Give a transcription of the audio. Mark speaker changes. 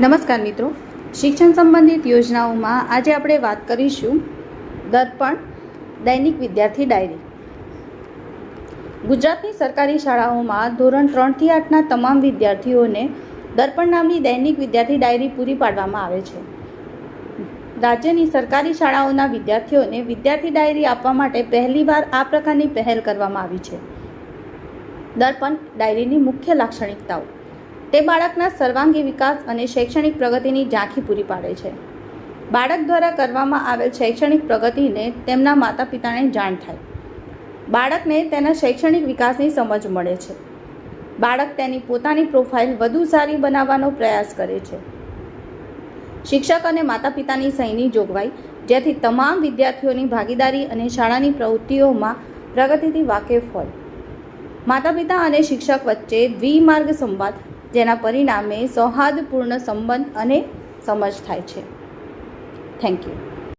Speaker 1: નમસ્કાર મિત્રો. શિક્ષણ સંબંધિત યોજનાઓમાં આજે આપણે વાત કરીશું દર્પણ દૈનિક વિદ્યાર્થી ડાયરી. ગુજરાતની સરકારી શાળાઓમાં ધોરણ ત્રણથી આઠના તમામ વિદ્યાર્થીઓને દર્પણ નામની દૈનિક વિદ્યાર્થી ડાયરી પૂરી પાડવામાં આવે છે. રાજ્યની સરકારી શાળાઓના વિદ્યાર્થીઓને વિદ્યાર્થી ડાયરી આપવા માટે પહેલીવાર આ પ્રકારની પહેલ કરવામાં આવી છે. દર્પણ ડાયરીની મુખ્ય લાક્ષણિકતાઓ. તે બાળકના સર્વાંગી વિકાસ અને શૈક્ષણિક પ્રગતિની ઝાંખી પૂરી પાડે છે. બાળક દ્વારા કરવામાં આવેલ શૈક્ષણિક પ્રગતિને તેમના માતા પિતાને જાણ થાય. બાળકને તેના શૈક્ષણિક વિકાસની સમજ મળે છે. બાળક તેની પોતાની પ્રોફાઇલ વધુ સારી બનાવવાનો પ્રયાસ કરે છે. શિક્ષક અને માતા પિતાની સહીની જોગવાઈ, જેથી તમામ વિદ્યાર્થીઓની ભાગીદારી અને શાળાની પ્રવૃત્તિઓમાં પ્રગતિથી વાકેફ હોય. માતા પિતા અને શિક્ષક વચ્ચે દ્વિમાર્ગ સંવાદ જેના પરિણામે સૌહાર્દપૂર્ણ સંબંધ અને સમજ થાય છે. Thank you